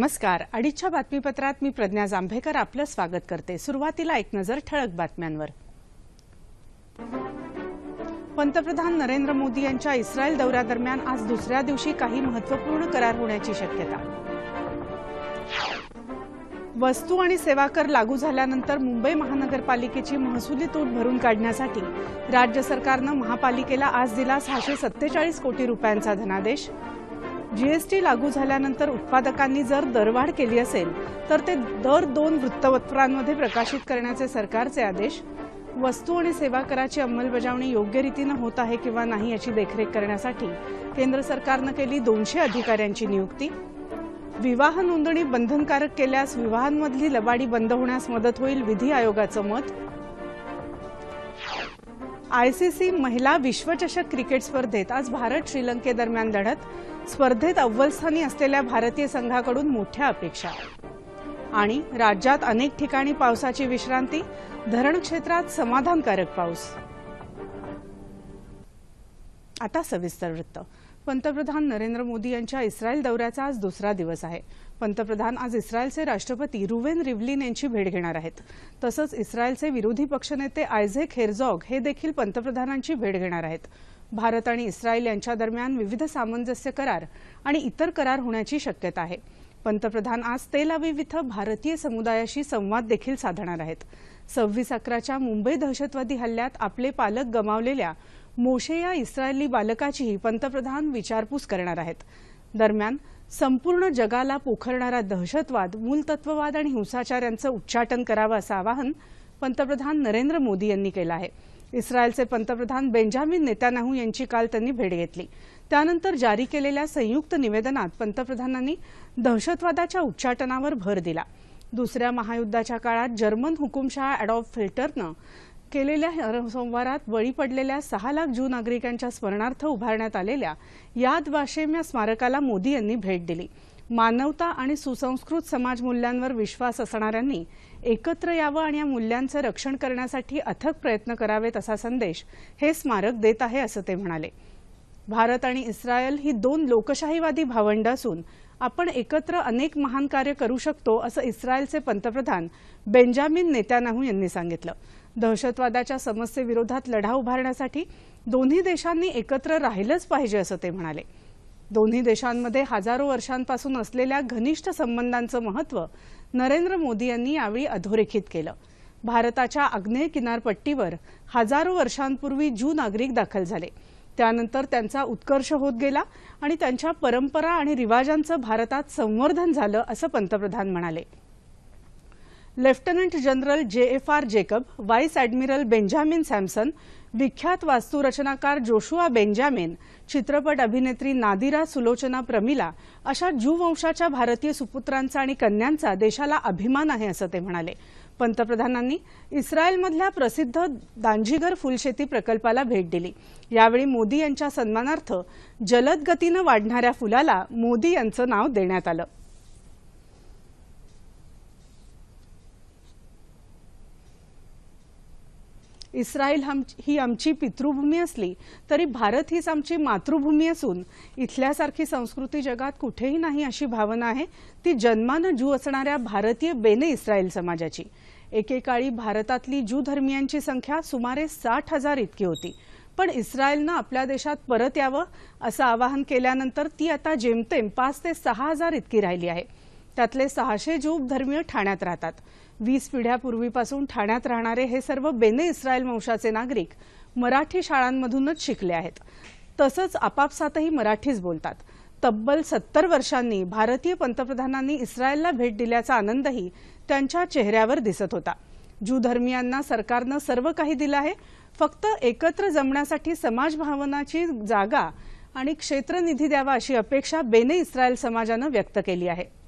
नमस्कार. अडीचच्या बातमीपत्रात मी प्रज्ञा जांभेकर आपलं स्वागत करते. सुरुवातीला एक नजर ठळक बातम्यांवर. पंतप्रधान नरेंद्र मोदी यांच्या इस्रायल दौऱ्यादरम्यान आज दुसऱ्या दिवशी काही महत्त्वपूर्ण करार होण्याची शक्यता. वस्तू आणि सेवा कर लागू झाल्यानंतर मुंबई महानगरपालिकेची महसुली तूट भरून काढण्यासाठी राज्य सरकारनं महापालिकेला आज दिला सहाशे सत्तेचाळीस कोटी रुपयांचा धनादेश. जीएसटी लागू झाल्यानंतर उत्पादकांनी जर दरवाढ केली असेल तर ते दर दोन वृत्तपत्रांमध्ये प्रकाशित करण्याचे सरकारचे आदेश वस्तू आणि सेवा कराची अंमलबजावणी योग्य रीतीनं होत आहे किंवा नाही याची देखरेख करण्यासाठी केंद्र सरकारनं केली दोनशे अधिकाऱ्यांची नियुक्ती. विवाह नोंदणी बंधनकारक केल्यास विवाहांमधली लबाडी बंद होण्यास मदत होईल विधी आयोगाचं मत. आयसीसी महिला विश्वचषक क्रिकेट स्पर्धेत आज भारत श्रीलंकेदरम्यान लढत. स्पर्धेत अव्वलस्थानी असलेल्या भारतीय संघाकडून मोठ्या अपेक्षा. आणि राज्यात अनेक ठिकाणी पावसाची विश्रांती धरण क्षेत्रात समाधानकारक पाऊस. आता सविस्तर वृत्त. पंतप्रधान नरेंद्र मोदी यांच्या इस्रायल दौऱ्याचा आज दुसरा दिवस आहे. पंतप्रधान आज इस्रायलचे राष्ट्रपती रुवेन रिव्हलिन यांची भेट घेणार आहेत. तसंच इस्रायलचे विरोधी पक्षनेते आयझेक हेरझॉग हे देखील पंतप्रधानांची भेट घेणार आहेत. भारत आणि इस्रायल यांच्या दरम्यान विविध सामंजस्य करार आणि इतर करार होण्याची शक्यता आहे. पंतप्रधान आज तेल अविव इथं भारतीय समुदायाशी संवाद देखील साधणार आहेत. सव्वीस अकराच्या मुंबई दहशतवादी हल्ल्यात आपले पालक गमावलेल्या मोशे या इस्रायली बालकाचीही पंतप्रधान विचारपूस करणार आहेत. दरम्यान संपूर्ण जगाला पोखरणारा दहशतवाद मूलतत्ववाद आणि हिंसाचार यांचं उच्चाटन करावं असं आवाहन पंतप्रधान नरेंद्र मोदी यांनी केलं आहे. इस्रायलचे पंतप्रधान बेंजामिन नेतान्याहू यांची काल त्यांनी भेट घेतली. त्यानंतर जारी केलेल्या संयुक्त निवेदनात पंतप्रधानांनी दहशतवादाच्या उच्चाटनावर भर दिला. दुसऱ्या महायुद्धाच्या काळात जर्मन हुकुमशहा अडॉल्फ फिल्टरनं केलेल्या संवारात बळी पडलेल्या सहा लाख ज्यू नागरिकांच्या स्मरणार्थ उभारण्यात आलेल्या याद वाशेम या स्मारकाला मोदी यांनी भेट दिली. मानवता आणि सुसंस्कृत समाज मूल्यांवर विश्वास असणाऱ्यांनी एकत्र यावं आणि या मूल्यांचं रक्षण करण्यासाठी अथक प्रयत्न करावेत असा संदेश हे स्मारक देत आहे असं ते म्हणाले. भारत आणि इस्रायल ही दोन लोकशाहीवादी भावंड असून आपण एकत्र अनेक महान कार्य करू शकतो असं इस्रायलचे पंतप्रधान बेंजामिन नेत्यानाहू यांनी सांगितलं. दहशतवादाच्या समस्येविरोधात लढा उभारण्यासाठी दोन्ही देशांनी एकत्र राहिलंच पाहिजे असं ते म्हणाले. दोन्ही देशांमध्ये हजारो वर्षांपासून असलेल्या घनिष्ठ संबंधांचं महत्त्व नरेंद्र मोदी यांनी यावेळी अधोरेखित केलं. भारताच्या आग्नेय किनारपट्टीवर हजारो वर्षांपूर्वी जू नागरिक दाखल झाले. त्यानंतर त्यांचा उत्कर्ष होत गेला आणि त्यांच्या परंपरा आणि रिवाजांचं भारतात संवर्धन झालं असं पंतप्रधान म्हणाले. Lieutenant general J F R Jacob vice admiral Benjamin Samson विख्यात वास्तुरचनाकार जोशुआ बेंजामिन चित्रपट अभिनेत्री नादिरा सुलोचना प्रमिला अशा ज्यू भारतीय सुपुत्रांचा आणि कन्यांचा देशाला अभिमान आहे असं ते म्हणाले. पंतप्रधानांनी इस्रायलमधल्या प्रसिद्ध दांजीगर फुलशेती प्रकल्पाला भेट दिली. यावेळी मोदी यांच्या सन्मानार्थ जलद गतीनं वाढणाऱ्या फुलाला मोदी यांचं नाव देण्यात आलं. इस्रायल ही आमची पितृभूमी असली तरी भारत हीच आमची मातृभूमी असून इथल्यासारखी संस्कृती जगात कुठेही नाही अशी भावना आहे ती जन्मानं जू असणाऱ्या भारतीय बेने इस्रायल समाजाची. एकेकाळी भारतातली जू धर्मियांची संख्या सुमारे साठ हजार इतकी होती. पण इस्रायलनं आपल्या देशात परत यावं असं आवाहन केल्यानंतर ती आता जेमतेम पाच ते सहा हजार इतकी राहिली आहे. त्यातले सहाशे ज्यू धर्मीय ठाण्यात राहतात. वीस पिढ्यापूर्वीपासून ठाण्यात राहणारे हे सर्व बेने इस्रायल वंशाचे नागरिक मराठी शाळांमधूनच शिकले आहेत. तसंच आपापसातही मराठीच बोलतात. तब्बल सत्तर वर्षांनी भारतीय पंतप्रधानांनी इस्रायलला भेट दिल्याचा आनंदही त्यांच्या चेहऱ्यावर दिसत होता. ज्यू धर्मियांना सरकारनं सर्व काही दिलं आहे. फक्त एकत्र जमण्यासाठी समाज भावनाची जागा आणि क्षेत्र निधी द्यावा अशी अपेक्षा बेने इस्रायल समाजानं व्यक्त केली आहे.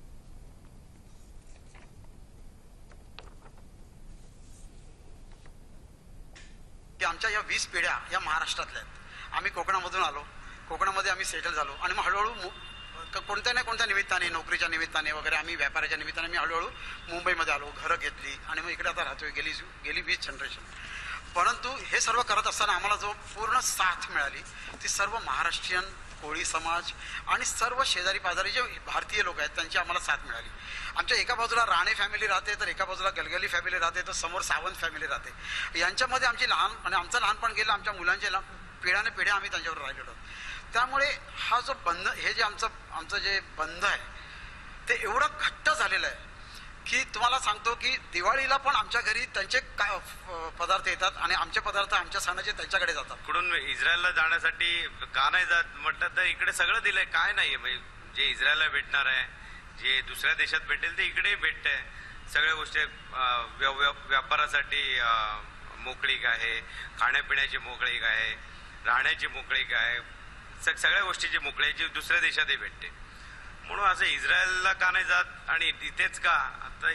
की आमच्या या वीस पिढ्या या महाराष्ट्रातल्या आहेत. आम्ही कोकणामधून आलो. कोकणामध्ये आम्ही सेटल झालो. आणि मग हळूहळू कोणत्या ना कोणत्या निमित्ताने नोकरीच्या निमित्ताने वगैरे आम्ही व्यापाराच्या निमित्ताने मी हळूहळू मुंबईमध्ये आलो घरं घेतली. आणि मग इकडे आता राहतोय गेली गेली वीस जनरेशन परंतु हे सर्व करत असताना आम्हाला जो पूर्ण साथ मिळाली ती सर्व महाराष्ट्रीयन कोळी समाज आणि सर्व शेजारी पाजारी जे भारतीय लोक आहेत त्यांची आम्हाला साथ मिळाली. आमच्या एका बाजूला राणे फॅमिली राहते तर एका बाजूला गलगली फॅमिली राहते तर समोर सावंत फॅमिली राहते. यांच्यामध्ये आमची लहान आणि आमचं लहानपण गेलं आमच्या मुलांचे पिढ्याने पिढ्या आम्ही त्यांच्यावर राहिलेलो आहोत. त्यामुळे हा जो बंध हे जे आमचं आमचं जे बंध आहे ते एवढं घट्ट झालेलं आहे. की तुम्हाला सांगतो की दिवाळीला पण आमच्या घरी त्यांचे काय पदार्थ येतात आणि आमचे पदार्थ आमच्या सणाचे त्यांच्याकडे जातात. कुठून इस्रायलला जाण्यासाठी का नाही जात? म्हटलं तर इकडे सगळं दिलंय. काय नाहीये? म्हणजे जे इस्रायलला भेटणार आहे जे दुसऱ्या देशात भेटेल ते इकडे भेटतंय. सगळ्या गोष्टी व्य- व्यापारासाठी मोकळीक आहे खाण्यापिण्याची मोकळीक आहे राहण्याची मोकळीक आहे सगळ्या गोष्टीची मोकळीक जी दुसऱ्या देशातही भेटते. म्हणून असं इस्रायलला का नाही जात आणि इथेच का? आता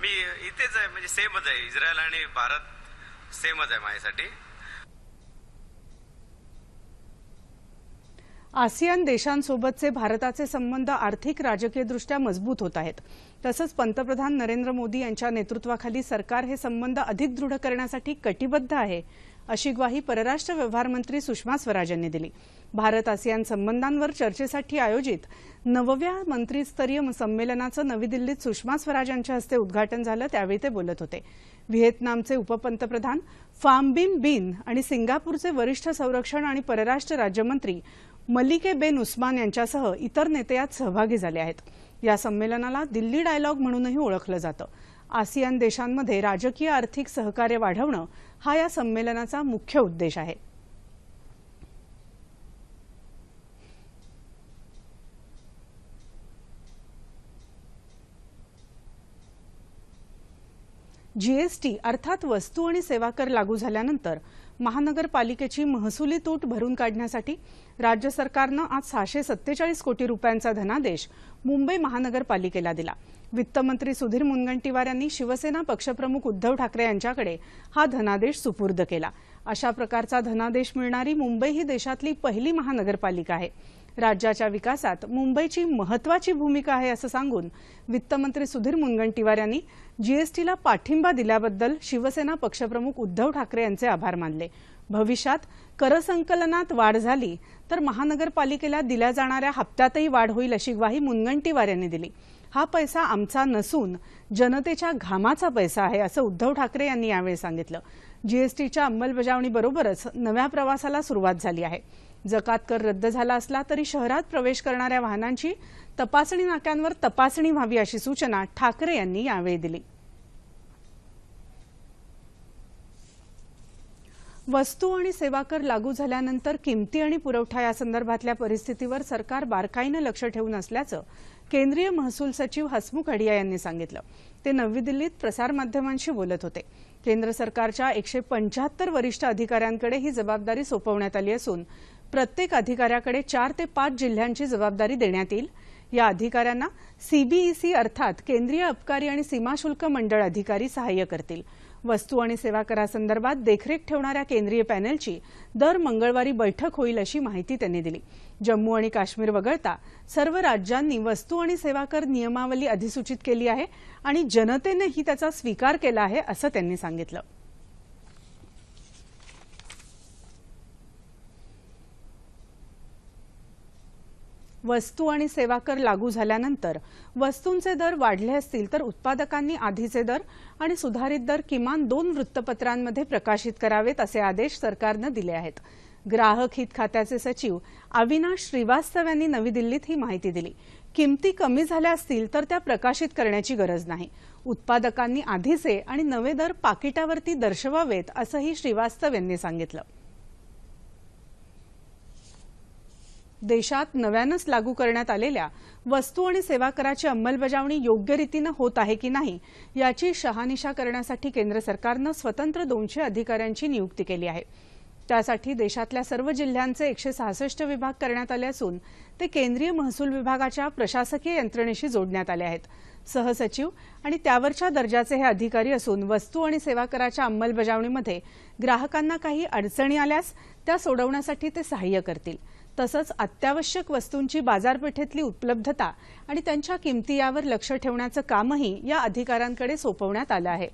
मी इथेच आहे म्हणजे सेमच आहे. इस्रायल आणि भारत सेमच आहे माझ्यासाठी. आसियान देशांसोबतचे भारताचे संबंध आर्थिक राजकीयदृष्ट्या मजबूत होत आहेत. तसंच पंतप्रधान नरेंद्र मोदी यांच्या नेतृत्वाखाली सरकार हे संबंध अधिक दृढ करण्यासाठी कटिबद्ध आहे अशी ग्वाही परराष्ट्र व्यवहार मंत्री सुषमा स्वराज यांनी दिली. भारत आसियान संबंधांवर चर्चेसाठी आयोजित नवव्या मंत्रीस्तरीय संमेलनाचं नवी दिल्लीत सुषमा स्वराज यांच्या हस्ते उद्घाटन झालं त्यावेळी ते बोलत होते. व्हिएतनामचे उपपंतप्रधान फामबिम बिन आणि सिंगापूरचे वरिष्ठ संरक्षण आणि परराष्ट्र राज्यमंत्री मलिके बेन उस्मान यांच्यासह इतर नेते यात सहभागी झाले आहेत. या संमेलनाला दिल्ली डायलॉग म्हणूनही ओळखलं जातं. आसियान देशांमध्ये राजकीय आर्थिक सहकार्य वाढवणं हा या संमेलनाचा मुख्य उद्देश आहे. जीएसटी अर्थात वस्तू आणि सेवा कर लागू झाल्यानंतर महानगरपालिकेची महसुली तूट भरून काढण्यासाठी राज्य सरकारनं आज सहाशे सत्तेचाळीस कोटी रुपयांचा धनादेश मुंबई महानगरपालिकेला दिला. वित्तमंत्री सुधीर मुनगंटीवार यांनी शिवसेना पक्षप्रमुख उद्धव ठाकरे यांच्याकडे हा धनादेश सुपूर्द केला. अशा प्रकारचा धनादेश मिळणारी मुंबई ही देशातली पहिली महानगरपालिका आहे. राज्याच्या विकासात मुंबईची महत्वाची भूमिका आहे असं सांगून वित्तमंत्री सुधीर मुनगंटीवार यांनी जीएसटीला पाठिंबा दिल्याबद्दल शिवसेना पक्षप्रमुख उद्धव ठाकरे यांचे आभार मानले. भविष्यात करसंकलनात वाढ झाली तर महानगरपालिकेला दिल्या जाणाऱ्या हप्त्यातही वाढ होईल अशी ग्वाही मुनगंटीवार यांनी दिली. हा पैसा आमचा नसून जनतेच्या घामाचा पैसा आहे असं उद्धव ठाकरे यांनी यावेळी सांगितलं. जीएसटीच्या अंमलबजावणीबरोबरच नव्या प्रवासाला सुरुवात झाली आहे. जकात कर रद्द झाला असला तरी शहरात प्रवेश करणाऱ्या वाहनांची तपासणी नाक्यांवर तपासणी व्हावी अशी सूचना ठाकरे यांनी यावेळी दिली. वस्तू आणि सेवा कर लागू झाल्यानंतर किमती आणि पुरवठा यासंदर्भातल्या परिस्थितीवर सरकार बारकाईनं लक्ष ठेवून असल्याचं केंद्रीय महसूल सचिव हसमुख अडिया यांनी सांगितलं. ते नवी दिल्लीत प्रसारमाध्यमांशी बोलत होते. केंद्र सरकारच्या एकशे पंच्याहत्तर वरिष्ठ अधिकाऱ्यांकडे ही जबाबदारी सोपवण्यात आली असून प्रत्येक अधिकाऱ्याकडे चार ते पाच जिल्ह्यांची जबाबदारी देण्यात येईल. या अधिकाऱ्यांना सीबीईसी अर्थात केंद्रीय अबकारी आणि सीमाशुल्क मंडळ अधिकारी सहाय्य करतील. वस्तू आणि सेवा करासंदर्भात देखरेख ठेवणाऱ्या केंद्रीय पॅनेलची दर मंगळवारी बैठक होईल अशी माहिती त्यांनी दिली. जम्मू आणि काश्मीर वगळता सर्व राज्यांनी वस्तू आणि सेवा कर नियमावली अधिसूचित केली आहे आणि जनतेनेही त्याचा स्वीकार केला आहे असं त्यांनी सांगितलं. वस्तू आणि सेवा कर लागू झाल्यानंतर वस्तूंचे दर वाढले असतील तर उत्पादकांनी आधीचे दर आणि सुधारित दर किमान दोन वृत्तपत्रांमध्ये प्रकाशित करावेत असे आदेश सरकारनं दिले आहेत. ग्राहक हित खात्याचे सचिव अविनाश श्रीवास्तव यांनी नवी दिल्लीत ही माहिती दिली. किमती कमी झाल्या असतील तर त्या प्रकाशित करण्याची गरज नाही. उत्पादकांनी आधीचे आणि नवे दर पाकिटावरती दर्शवावेत असंही श्रीवास्तव यांनी सांगितलं. देशात नव्यानंच लागू करण्यात आलेल्या वस्तू आणि सेवा कराची अंमलबजावणी योग्य रीतीनं होत आहे की नाही याची शहानिशा करण्यासाठी केंद्र सरकारनं स्वतंत्र दोनशे अधिकाऱ्यांची नियुक्ती केली आहे. त्यासाठी देशातल्या सर्व जिल्ह्यांचे एकशे सहासष्ट विभाग करण्यात आले असून ते केंद्रीय महसूल विभागाच्या प्रशासकीय यंत्रणेशी जोडण्यात आले आहेत. सहसचिव आणि त्यावरच्या दर्जाचे हे अधिकारी असून वस्तू आणि सेवा कराच्या अंमलबजावणीमध्ये ग्राहकांना काही अडचणी आल्यास त्या सोडवण्यासाठी ते सहाय्य करतील. तसंच अत्यावश्यक वस्तूंची बाजारपेठेतली उपलब्धता आणि त्यांच्या किमती यावर लक्ष ठेवण्याचं कामही या अधिकाऱ्यांकडे सोपवण्यात आलं आहे.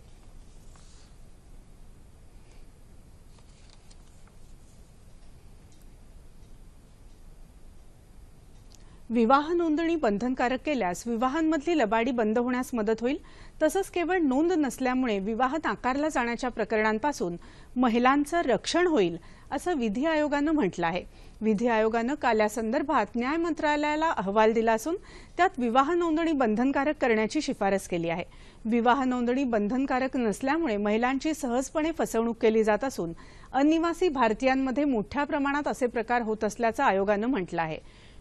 विवाह नोंदणी बंधनकारक केल्यास विवाहांमधली लबाडी बंद होण्यास मदत होईल. तसंच केवळ नोंद नसल्यामुळे विवाह नाकारला जाण्याच्या प्रकरणांपासून महिलांचं रक्षण होईल असं विधी आयोगानं म्हटलं आहे. विधी आयोगानं काल यासंदर्भात न्याय मंत्रालयाला अहवाल दिला असून त्यात विवाह नोंदणी बंधनकारक करण्याची शिफारस केली आहे. विवाह नोंदणी बंधनकारक नसल्यामुळे महिलांची सहजपणे फसवणूक केली जात असून अनिवासी भारतीयांमध्ये मोठ्या प्रमाणात असे प्रकार होत असल्याचं आयोगानं म्हटलं आहे.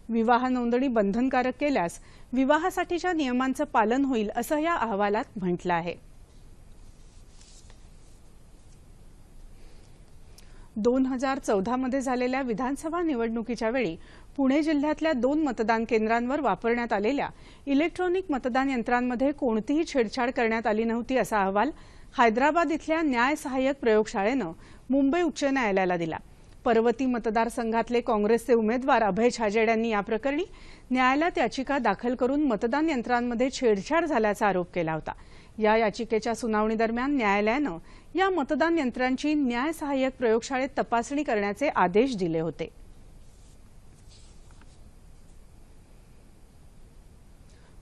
विवाह नोंदणी बंधनकारक केल्यास विवाहासाठीच्या नियमांचं पालन होईल असं या अहवालात म्हटलं आहे. दोन हजार चौदामध्ये झालेल्या विधानसभा निवडणुकीच्या वेळी पुणे जिल्ह्यातल्या दोन मतदान केंद्रांवर वापरण्यात आलेल्या इलेक्ट्रॉनिक मतदान यंत्रांमध्ये कोणतीही छेडछाड करण्यात आली नव्हती असा अहवाल हैदराबाद इथल्या न्याय सहाय्यक प्रयोगशाळेनं मुंबई उच्च न्यायालयाला दिला. पर्वती मतदारसंघातले काँग्रेसचे उमेदवार अभय छाजेड यांनी या प्रकरणी न्यायालयात याचिका दाखल करून मतदान यंत्रांमध्ये छेडछाड झाल्याचा आरोप केला होता. या याचिकेच्या सुनावणी दरम्यान न्यायालयानं या मतदान यंत्रांची न्याय सहाय्यक प्रयोगशाळेत तपासणी करण्याचे आदेश दिले होते.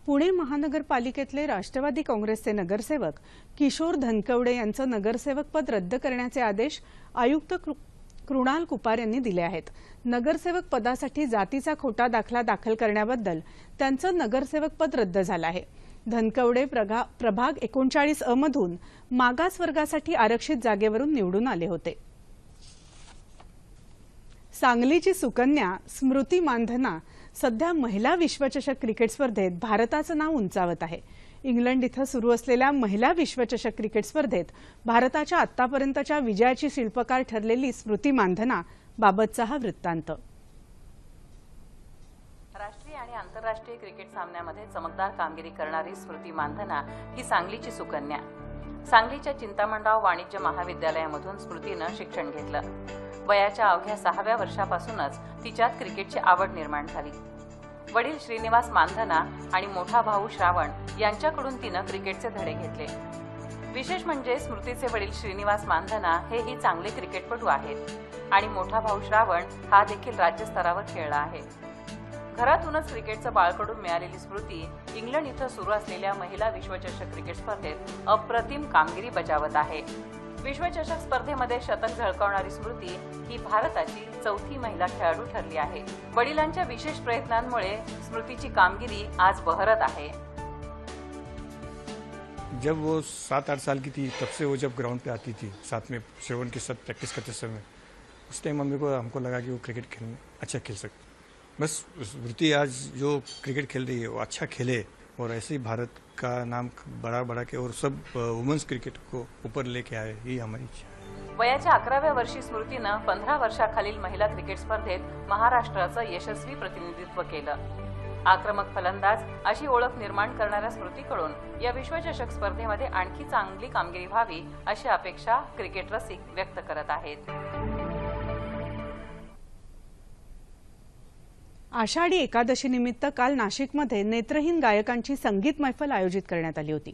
पुणे महानगरपालिकेतले राष्ट्रवादी काँग्रेसचे नगरसेवक किशोर धनकवडे यांचं नगरसेवक पद रद्द करण्याचे आदेश आयुक्त कृ- कृणाल कुपार यांनी दिले आहेत. नगरसेवक पदासाठी जातीचा खोटा दाखला दाखल करण्याबद्दल त्यांचं नगरसेवक पद रद्द झालं आहे. धनकवडे प्रभाग एकोणचाळीस अ मधून मागास वर्गासाठी आरक्षित जागेवरून निवडून आले होते. सांगलीची सुकन्या स्मृती मानधना सध्या महिला विश्वचषक क्रिकेट स्पर्धेत भारताचं नाव उंचावत आहे. इंग्लंड इथं सुरू असलेल्या महिला विश्वचषक क्रिकेट स्पर्धेत भारताच्या आतापर्यंतच्या विजयाची शिल्पकार ठरलेली स्मृती मानधना बाबतचा हा वृत्तांत. आणि आंतरराष्ट्रीय क्रिकेट सामन्यामध्ये चमकदार कामगिरी करणारी स्मृती मानधना ही सांगलीची सुकन्या. सांगलीच्या चिंतामणराव वाणिज्य महाविद्यालयामधून स्मृतीनं शिक्षण घेतलं. वयाच्या अवघ्या सहाव्या वर्षापासूनच तिच्यात क्रिकेटची आवड निर्माण झाली. वडील श्रीनिवास मानधना आणि मोठा भाऊ श्रावण यांच्याकडून तिनं क्रिकेटचे धडे घेतले. विशेष म्हणजे स्मृतीचे वडील श्रीनिवास मानधना हेही चांगले क्रिकेटपटू आहेत आणि मोठा भाऊ श्रावण हा देखील राज्यस्तरावर खेळला आहे. घरातूनच क्रिकेटचं बाळकडून मिळालेली स्मृती इंग्लंड इथं सुरू असलेल्या महिला विश्वचषक क्रिकेट स्पर्धेत अप्रतिम कामगिरी बजावत आहे. विश्वचषक स्पर्धेमध्ये शतक झळकावणारी स्मृती ही भारताची चौथी महिला खेळाडू ठरली आहे. वडिलांच्या विशेष प्रयत्नांमुळे स्मृतीची कामगिरी आज बहरत आहे. जब वो सात आठ साल की थी तब से वो जब ग्राउंड पे आती थी साथ में श्रवण के साथ प्रैक्टिस करते समय उस टाइम मम्मी को हमको लगा कि वो क्रिकेट खेलने अच्छा खेल सकती बस स्मृति आज जो क्रिकेट खेल रही है वो अच्छा खेले और ऐसे ही भारत का नाम बड़ा बड़ा के और सब वुमेन्स क्रिकेट को ऊपर लेके आए ही हमारी इच्छा वयाच्या अकराव्या वर्षी स्मृतीनं पंधरा वर्षाखालील महिला क्रिकेट स्पर्धेत महाराष्ट्राचं यशस्वी प्रतिनिधित्व केलं. आक्रमक फलंदाज अशी ओळख निर्माण करणाऱ्या स्मृतीकडून या विश्वचषक स्पर्धेमध्ये आणखी चांगली कामगिरी व्हावी अशी अपेक्षा क्रिकेट रसिक व्यक्त करत आहेत. आषाढी एकादशीनिमित्त काल नाशिकमध्ये नेत्रहीन गायकांची संगीत मैफल आयोजित करण्यात आली होती.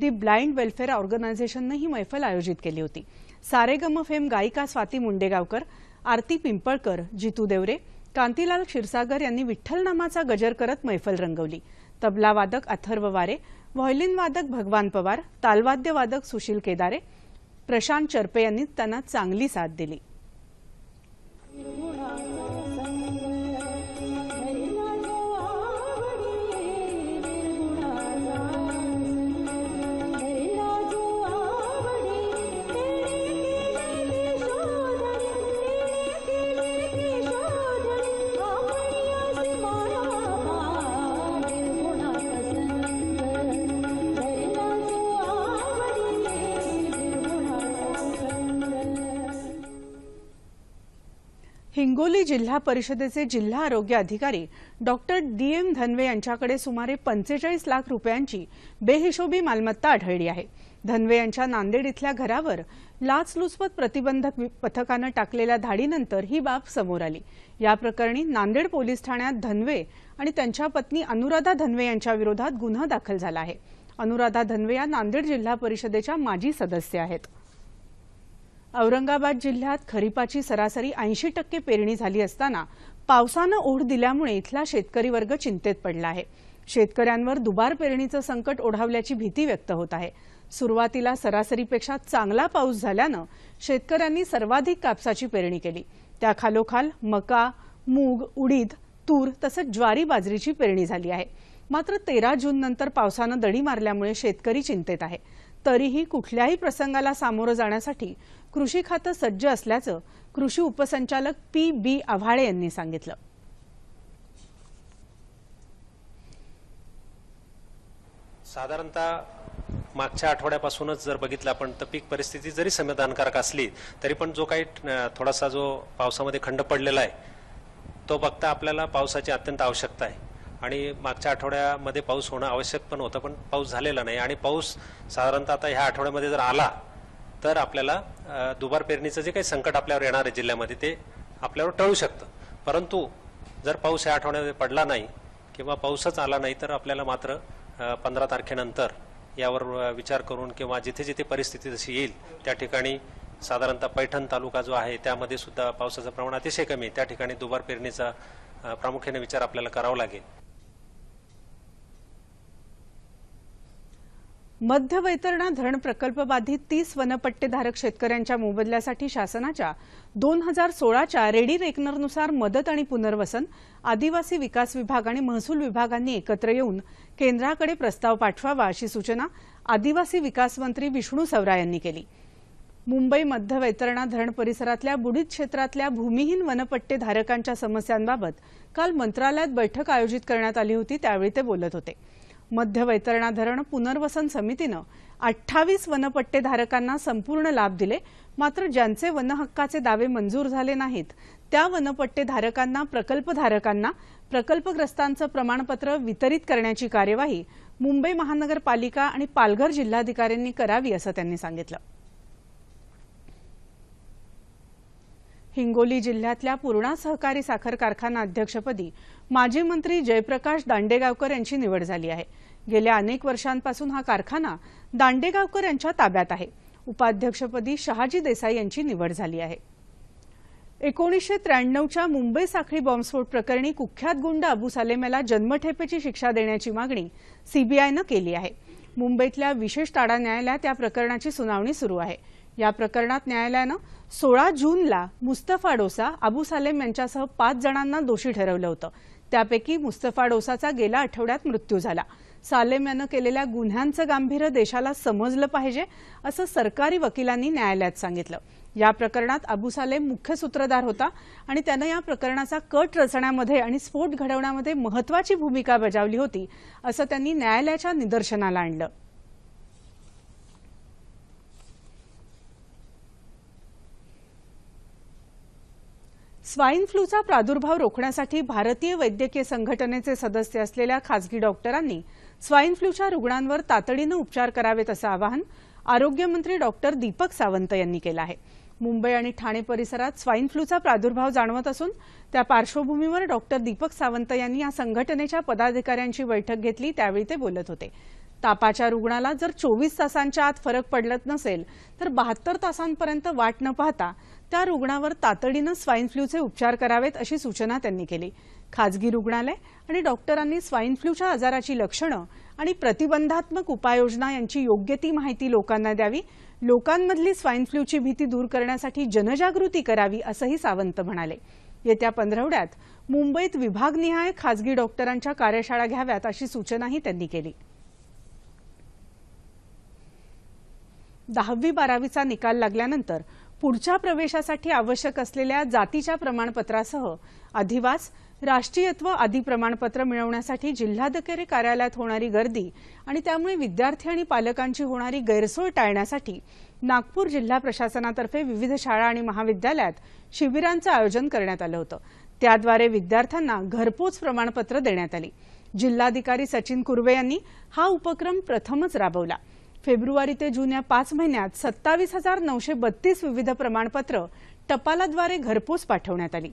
दी ब्लाइंड वेलफेअर ऑर्गनायझेशननं ही मैफल आयोजित केली होती. सारेगम फेम गायिका स्वाती मुंडेगावकर आरती पिंपळकर जितू देवरे कांतीलाल क्षीरसागर यांनी विठ्ठल नामाचा गजर करत मैफल रंगवली. तबलावादक अथर्व वारे व्हायोलिन वादक भगवान पवार तालवाद्यवादक सुशील केदारे प्रशांत चरपे यांनी त्यांना चांगली साथ दिली. हिंगोली जिल्हा परिषदेचे जिल्हा आरोग्य अधिकारी डॉक्टर डी एम धनवे यांच्याकडे सुमारे पंचेचाळीस लाख रुपयांची बेहिशोबी मालमत्ता आढळली आहे. धनवे यांच्या नांदेड इथल्या घरावर लाचलुचपत प्रतिबंधक पथकानं टाकलेल्या धाडीनंतर ही बाब समोर आली. या प्रकरणी नांदेड पोलीस ठाण्यात धनवे आणि त्यांच्या पत्नी अनुराधा धनवे यांच्या विरोधात गुन्हा दाखल झाला आहे. अनुराधा धनवे या नांदेड जिल्हा परिषदेच्या माजी सदस्य आहेत. औरंगाबाद जिल्ह्यात खरीपाची सरासरी ऐंशी टक्के पेरणी झाली असताना पावसानं ओढ दिल्यामुळे इथला शेतकरी वर्ग चिंतेत पडला आहे. शेतकऱ्यांवर दुबार पेरणीचं संकट ओढावल्याची भीती व्यक्त होत आहे. सुरुवातीला सरासरीपेक्षा चांगला पाऊस झाल्यानं शेतकऱ्यांनी सर्वाधिक कापसाची पेरणी केली. त्याखालोखाल मका मूग उडीद तूर तसंच ज्वारी बाजरीची पेरणी झाली आहे. मात्र तेरा जून नंतर पावसानं दडी मारल्यामुळे शेतकरी चिंतेत आहे. तरीही कुठल्याही प्रसंगाला सामोरं जाण्यासाठी कृषी खातं सज्ज असल्याचं कृषी उपसंचालक पी बी आव्हाळे यांनी सांगितलं. साधारणतः मागच्या आठवड्यापासूनच जर बघितलं आपण तर पीक परिस्थिती जरी समाधानकारक असली तरी पण जो काही थोडासा जो पावसामध्ये खंड पडलेला आहे तो बघता आपल्याला पावसाची अत्यंत आवश्यकता आहे. आणि मागच्या आठवड्यामध्ये पाऊस होणं आवश्यक पण होतं पण पाऊस झालेला नाही. आणि पाऊस साधारणतः आता ह्या आठवड्यामध्ये जर आला तर आपल्याला दुबार पेरणीचं जे काही संकट आपल्यावर येणार आहे जिल्ह्यामध्ये ते आपल्यावर टळू शकतं. परंतु जर पाऊस या आठवड्यामध्ये पडला नाही किंवा पाऊसच आला नाही तर आपल्याला मात्र पंधरा तारखेनंतर यावर विचार करून किंवा जिथे जिथे परिस्थिती जशी येईल त्या ठिकाणी साधारणतः पैठण तालुका जो आहे त्यामध्ये सुद्धा पावसाचं प्रमाण अतिशय कमी आहे. त्या ठिकाणी दुबार पेरणीचा प्रामुख्याने विचार आपल्याला करावा लागेल. मध्य वैतरणा धरण प्रकल्पबाधित तीस वनपट्टेधारक शेतकऱ्यांच्या मोबदल्यासाठी शासनाच्या दोन हजार सोळाच्या रेडी रेकनरनुसार मदत आणि पुनर्वसन आदिवासी विकास विभाग आणि महसूल विभागांनी एकत्र येऊन केंद्राकडे प्रस्ताव पाठवावा अशी सूचना आदिवासी विकास मंत्री विष्णू सवरा यांनी केली. मुंबई मध्य वैतरणा धरण परिसरातल्या बुडीत क्षेत्रातल्या भूमिहीन वनपट्टे धारकांच्या समस्यांबाबत काल मंत्रालयात बैठक आयोजित करण्यात आली होती त्यावेळी ते बोलत होते. मध्य वैतरणा धरण पुनर्वसन समितीनं अठ्ठावीस वनपट्टेधारकांना संपूर्ण लाभ दिले मात्र ज्यांचे वनहक्काचे दावे मंजूर झाले नाहीत त्या वनपट्टेधारकांना प्रकल्पधारकांना प्रकल्पग्रस्तांचं प्रमाणपत्र वितरित करण्याची कार्यवाही मुंबई महानगरपालिका आणि पालघर जिल्हाधिकाऱ्यांनी करावी असं त्यांनी सांगितलं. हिंगोली जिल्ह्यातल्या पूर्णा सहकारी साखर कारखाना अध्यक्षपदी माजी मंत्री जयप्रकाश दांडेगावकर यांची निवड झाली आहे. गेल्या अनेक वर्षांपासून हा कारखाना दांडेगावकर यांच्या ताब्यात आहे. उपाध्यक्षपदी शहाजी देसाई यांची निवड झाली आहे. एकोणीसशे त्र्याण्णवच्या मुंबई साखळी बॉम्बस्फोट प्रकरणी कुख्यात गुंड अबू सालेम याला जन्मठेपेची शिक्षा देण्याची मागणी सीबीआयनं केली आहे. मुंबईतल्या विशेष ताडा न्यायालयात या प्रकरणाची सुनावणी सुरू आहे. या प्रकरणात न्यायालयानं सोळा जूनला मुस्तफा डोसा अबू सालेम यांच्यासह पाच जणांना दोषी ठरवलं होतं. त्यापैकी मुस्तफा डोसाचा गेल्या आठवड्यात मृत्यू झाला. सालेम यानं केलेल्या गुन्ह्यांचं गांभीर्य देशाला समजलं पाहिजे असं सरकारी वकिलांनी न्यायालयात सांगितलं. या प्रकरणात अबू सालेम मुख्य सूत्रधार होता आणि त्यानं या प्रकरणाचा कट रचण्यामध्ये आणि स्फोट घडवण्यामध्ये महत्वाची भूमिका बजावली होती असं त्यांनी न्यायालयाच्या निदर्शनाला आणलं. स्वाईन फ्लूचा प्रादुर्भाव रोखण्यासाठी भारतीय वैद्यकीय संघटनेचे सदस्य असलेल्या खासगी डॉक्टरांनी स्वाईन फ्लूच्या रुग्णांवर तातडीनं उपचार करावेत असं आवाहन आरोग्यमंत्री डॉक्टर दीपक सावंत यांनी केलं आहे. मुंबई आणि ठाणे परिसरात स्वाईन फ्लूचा प्रादुर्भाव जाणवत असून त्या पार्श्वभूमीवर डॉक्टर दीपक सावंत यांनी या संघटनेच्या पदाधिकाऱ्यांची बैठक घेतली त्यावेळी ते बोलत होते. तापाच्या रुग्णाला जर चोवीस तासांच्या आत फरक पडत नसेल तर बहात्तर तासांपर्यंत वाट न पाहता त्या रुग्णावर तातडीनं स्वाईन फ्लूचे उपचार करावेत अशी सूचना त्यांनी केली. खाजगी रुग्णालय आणि डॉक्टरांनी स्वाईन फ्लूच्या आजाराची लक्षणं आणि प्रतिबंधात्मक उपाययोजना यांची योग्य ती माहिती लोकांना द्यावी लोकांमधली स्वाईन फ्लूची भीती दूर करण्यासाठी जनजागृती करावी असंही सावंत म्हणाले. येत्या पंधरवड्यात मुंबईत विभागनिहाय खाजगी डॉक्टरांच्या कार्यशाळा घ्याव्यात अशी सूचनाही त्यांनी केली. दहावी बारावीचा निकाल लागल्यानंतर पुढच्या प्रवेशासाठी आवश्यक असलेल्या जातीच्या प्रमाणपत्रासह अधिवास राष्ट्रीयत्व आदी प्रमाणपत्र मिळवण्यासाठी जिल्हाधिकारी कार्यालयात होणारी गर्दी आणि त्यामुळे विद्यार्थी आणि पालकांची होणारी गैरसोय टाळण्यासाठी नागपूर जिल्हा प्रशासनातर्फे विविध शाळा आणि महाविद्यालयात शिबिरांचं आयोजन करण्यात आलं होतं. त्याद्वारे विद्यार्थ्यांना घरपोच प्रमाणपत्र देण्यात आली. जिल्हाधिकारी सचिन कुर्वे यांनी हा उपक्रम प्रथमच राबवला. फेब्रुवारी ते जून या पाच महिन्यात सत्तावीस हजार नऊशे बत्तीस विविध प्रमाणपत्र टपालाद्वारे घरपोच पाठवण्यात आली.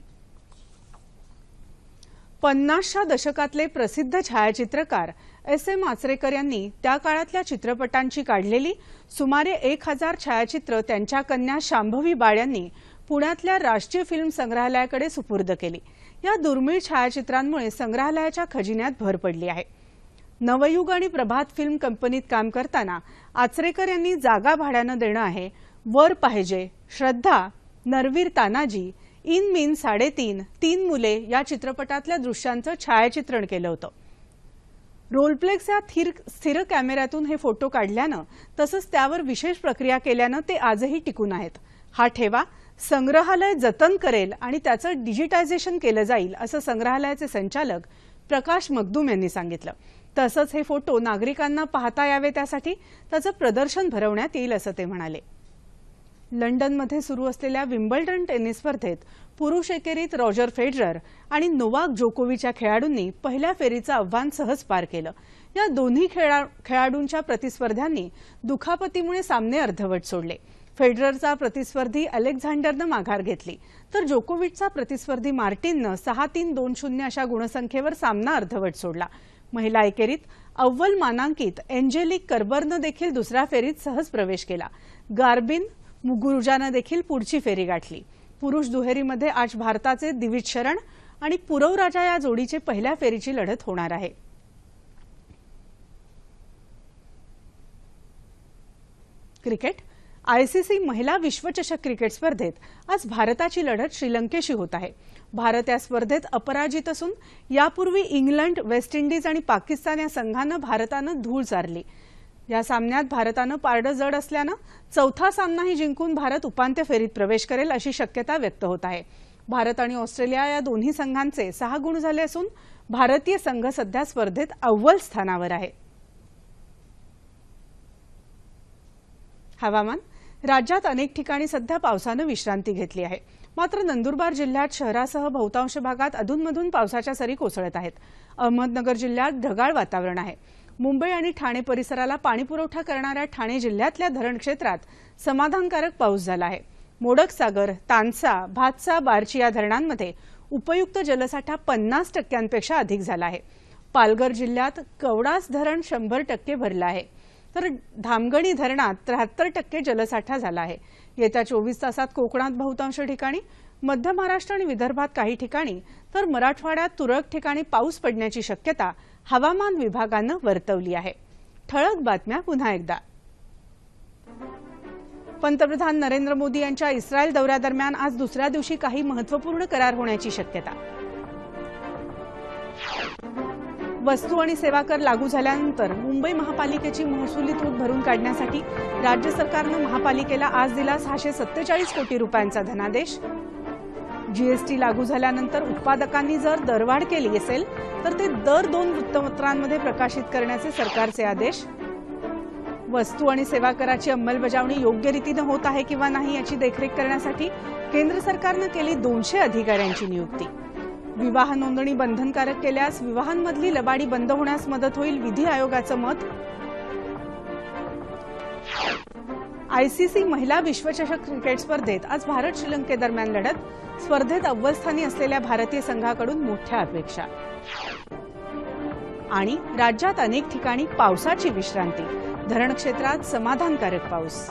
पन्नासच्या दशकातले प्रसिद्ध छायाचित्रकार एस एम आचरेकर यांनी त्या काळातल्या चित्रपटांची काढलेली सुमारे एक हजार छायाचित्र त्यांच्या कन्या शांभवी बाळ यांनी पुण्यातल्या राष्ट्रीय फिल्म संग्रहालयाकडे सुपूर्द केली. या दुर्मिळ छायाचित्रांमुळे संग्रहालयाच्या खजिन्यात भर पडली आहे. नवयुग आणि प्रभात फिल्म कंपनीत काम करताना आचरेकर यांनी जागा भाड्यानं देणं आहे. वर पाहिजे. श्रद्धा नरवीर तानाजी इन मिन साडेतीन तीन मुले या चित्रपटातल्या दृश्यांचं छायाचित्रण केलं होतं. रोलप्लेक्स या स्थिर कॅमेऱ्यातून हे फोटो काढल्यानं तसंच त्यावर विशेष प्रक्रिया केल्यानं ते आजही टिकून आहेत. हा ठेवा संग्रहालय जतन करेल आणि त्याचं डिजिटायझेशन केलं जाईल असं संग्रहालयाचे संचालक प्रकाश मगदूम यांनी सांगितलं. तसंच हे फोटो नागरिकांना पाहता यावे त्यासाठी त्याचं प्रदर्शन भरवण्यात येईल असं ते म्हणाले. लंडनमध्ये सुरू असलेल्या विम्बल्डन टेनिस स्पर्धेत पुरुष एकेरीत रॉजर फेडरर आणि नोवाक जोकोविच्या खेळाडूंनी पहिल्या फेरीचं आव्हान सहज पार केलं. या दोन्ही खेळा खेळाडूंच्या प्रतिस्पर्ध्यांनी दुखापतीमुळे सामने अर्धवट सोडले. फेडररचा प्रतिस्पर्धी अलेक्झांडरनं माघार घेतली तर जोकोविचचा प्रतिस्पर्धी मार्टिननं सहा तीन दोन शून्य अशा गुणसंख्येवर सामना अर्धवट सोडला. महिला एकेरीत अव्वल मानांकित एंजेलिक कर्बरनं देखील दुसऱ्या फेरीत सहज प्रवेश केला. गार्बिन मुगुरुजानं देखील पुढची फेरी गाठली. पुरुष दुहेरीमध्ये आज भारताचे दिविज शरण आणि पुरव राजा या जोडीची पहिल्या फेरीची लढत होणार आहे. क्रिकेट आयसीसी महिला विश्वचषक क्रिकेट स्पर्धेत आज भारताची लढत श्रीलंकेशी होत आहे. भारत या स्पर्धेत अपराजित असून यापूर्वी इंग्लंड वेस्ट इंडिज आणि पाकिस्तान या संघानं भारतानं धूळ चारली. या सामन्यात भारतानं पारडं जड असल्यानं चौथा सामनाही जिंकून भारत उपांत्य फेरीत प्रवेश करेल अशी शक्यता व्यक्त होत आहे. भारत आणि ऑस्ट्रेलिया या दोन्ही संघांचे सहा गुण झाले असून भारतीय संघ सध्या स्पर्धेत अव्वल स्थानावर आहे. हवामान राज्यात अनेक ठिकाणी सध्या पावसानं विश्रांती घेतली आहे. मात्र नंदुरबार जिल्ह्यात शहरासह बहुतांश भागात अधूनमधून पावसाच्या सरी कोसळत आहेत. अहमदनगर जिल्ह्यात ढगाळ वातावरण आहे. मुंबई आणि ठाणे परिसराला पाणीपुरवठा करणाऱ्या ठाणे जिल्ह्यातल्या धरण क्षेत्रात समाधानकारक पाऊस झाला आहे. मोडकसागर तानसा भातसा बारची या धरणांमध्ये उपयुक्त जलसाठा पन्नास टक्क्यांपेक्षा अधिक झाला आहे. पालघर जिल्ह्यात कवडास धरण शंभर टक्के भरलं आहे. तर धामगणी धरणात त्र्याहत्तर टक्के जलसाठा झाला आहे. येत्या चोवीस तासात कोकणात बहुतांश ठिकाणी मध्य महाराष्ट्र आणि विदर्भात काही ठिकाणी तर मराठवाड्यात तुरळक ठिकाणी पाऊस पडण्याची शक्यता हवामान विभागानं वर्तवली आहे. ठळक बातम्या पुन्हा एकदा. पंतप्रधान नरेंद्र मोदी यांच्या इस्रायल दौऱ्यादरम्यान आज दुसऱ्या दिवशी काही महत्त्वपूर्ण करार होण्याची शक्यता. वस्तू आणि सेवा कर लागू झाल्यानंतर मुंबई महापालिकेची महसुली तूट भरून काढण्यासाठी राज्य सरकारनं महापालिकेला आज दिला सहाशे सत्तेचाळीस कोटी रुपयांचा धनादेश. जीएसटी लागू झाल्यानंतर उत्पादकांनी जर दरवाढ केली असेल तर ते दर दोन वृत्तपत्रांमध्ये प्रकाशित करण्याचे सरकारचे आदेश. वस्तू आणि सेवा कराची अंमलबजावणी योग्य रीतीनं होत आहे किंवा नाही याची देखरेख करण्यासाठी केंद्र सरकारनं केली दोनशे अधिकाऱ्यांची नियुक्ती. विवाह नोंदणी बंधनकारक केल्यास विवाहांमधली लबाडी बंद होण्यास मदत होईल विधी आयोगाचं मत. आयसीसी महिला विश्वचषक क्रिकेट स्पर्धेत आज भारत श्रीलंकेदरम्यान लढत. स्पर्धेत अव्वलस्थानी असलेल्या भारतीय संघाकडून मोठ्या अपेक्षा. आणि राज्यात अनेक ठिकाणी पावसाची विश्रांती. धरण क्षेत्रात समाधानकारक पाऊस.